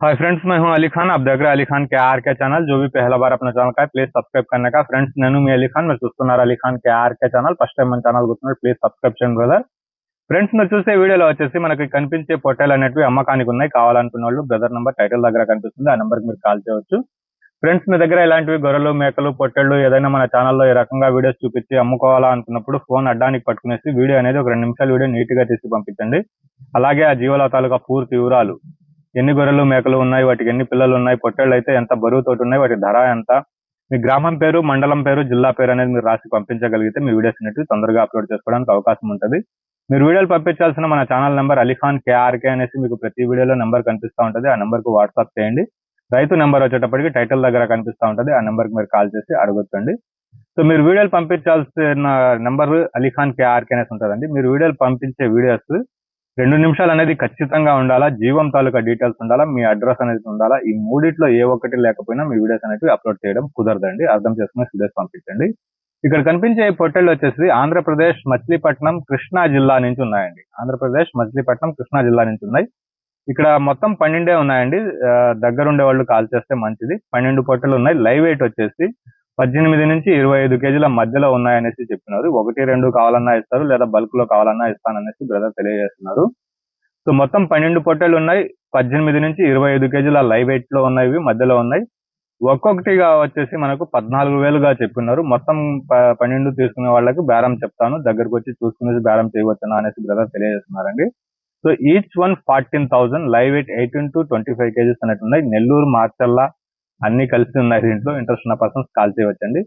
Hi friends मैं हूं अली खान आप देख रहे हैं अली खान के आर के चैनल जो भी पहला बार अपना ఛానల్ का ప్లీజ్ సబ్స్క్రైబ్ करने का ఫ్రెండ్స్ నేను మీ అలీ ఖాన్ మీరు చూస్తున్నారు Ali Khan K R K channel first time మన ఛానల్ కూర్చున్నారు ప్లీజ్ సబ్స్క్రైబ్ చేయండి బ్రదర్ ఫ్రెండ్స్ మీరు చూసే వీడియోలో వచ్చేసి మనకి కనిపించే పొట్టేలు అనేటివి అమ్మకానికి ఉన్నాయి కావాలనుకున్న వాళ్ళు బ్రదర్ నెంబర్ టైటిల్ దగ్గర కనిపిస్తుంది ఆ నెంబర్ కి మీరు కాల్ చేయవచ్చు ఫ్రెండ్స్ మీ దగ్గర ఇలాంటివి గొర్రెలు మేకలు పొట్టేళ్ళు ఏదైనా మన ఛానల్లో ఈ రకంగా వీడియోస్ చూపించి అమ్ముకోవాలా అనుకున్నప్పుడు ఫోన్ అడ్డానికి పట్టుకునేసి వీడియో అనేది ఒక రెండు నిమిషాల వీడియో నీట్ గా తీసి పంపించండి అలాగే ఆ జీవాల తాలూకా పూర్తి వివరాలు ఎన్ని గొర్రెలు మేకలు ఉన్నాయి వాటికి ఎన్ని పిల్లలు ఉన్నాయి పొట్టేళ్ళు అయితే ఎంత బరువుతోటి ఉన్నాయి వాటి ధర ఎంత? మీ గ్రామం పేరు మండలం పేరు జిల్లా పేరు అనేది మీరు రాసి పంపించగలిగితే మీ వీడియోస్ అనేవి తొందరగా అప్లోడ్ చేసుకోవడానికి అవకాశం ఉంటుంది. మీరు వీడియోలు పంపించాల్సిన మన ఛానల్ నెంబర్ అలీఖాన్ కేఆర్కే అనేసి మీకు ప్రతి వీడియోలో నెంబర్ కనిపిస్తూ ఉంటుంది. ఆ నెంబర్కు వాట్సాప్ చేయండి. రైతు నెంబర్ వచ్చేటప్పటికి టైటిల్ దగ్గర కనిపిస్తూ ఉంటుంది. ఆ నెంబర్కి మీరు కాల్ చేసి అడగొచ్చండి. సో మీరు వీడియోలు పంపించాల్సిన నెంబర్ అలీఖాన్ కేఆర్కే అనేసి ఉంటుందండి. మీరు వీడియోలు పంపించే వీడియోస్ రెండు నిమిషాలు అనేది ఖచ్చితంగా ఉండాలా జీవం తాలూకా డీటెయిల్స్ ఉండాలా మీ అడ్రస్ అనేది ఉండాలా ఈ మూడిట్లో ఏ ఒక్కటి లేకపోయినా మీ వీడియోస్ అనేవి అప్లోడ్ చేయడం కుదరదండి. అర్థం చేసుకుని వీడియోస్ పంపించండి. ఇక్కడ కనిపించే పొట్టేళ్ళు వచ్చేసి ఆంధ్రప్రదేశ్ మచిలీపట్నం కృష్ణా జిల్లా నుంచి ఉన్నాయండి. ఆంధ్రప్రదేశ్ మచిలీపట్నం కృష్ణా జిల్లా నుంచి ఉన్నాయి. ఇక్కడ మొత్తం పన్నెండే ఉన్నాయండి. దగ్గరుండే వాళ్ళు కాల్ చేస్తే మంచిది. పన్నెండు పొట్టలు ఉన్నాయి. లైవ్ వెయిట్ వచ్చేసి పద్దెనిమిది నుంచి ఇరవై ఐదు కేజీల మధ్యలో ఉన్నాయనేసి చెప్పినారు. ఒకటి రెండు కావాలన్నా ఇస్తారు లేదా బల్క్లో కావాలన్నా ఇస్తాననేసి బ్రదర్ తెలియజేస్తున్నారు. సో మొత్తం పన్నెండు పొట్టెలు ఉన్నాయి. పద్దెనిమిది నుంచి ఇరవై ఐదు కేజీల లైవ్ వెయిట్లో ఉన్నాయి ఇవి మధ్యలో ఉన్నాయి. ఒక్కొక్కటిగా వచ్చేసి మనకు పద్నాలుగు వేలుగా చెప్పినారు. మొత్తం పన్నెండు తీసుకునే వాళ్ళకి బేరం చెప్తాను. దగ్గరకు వచ్చి చూసుకునేసి బేరం చేయవచ్చునా అనేసి brother తెలియజేస్తున్నారండి. So each one fourteen thousand live weight eighteen to twenty five kgs అనేవి ఉన్నాయి. నెల్లూరు మార్చల్లా అన్ని కలిసి ఉన్నాయి దీంట్లో ఇంట్రెస్ట్ ఉన్న పర్సన్స్ కాల్ చేయవచ్చండి.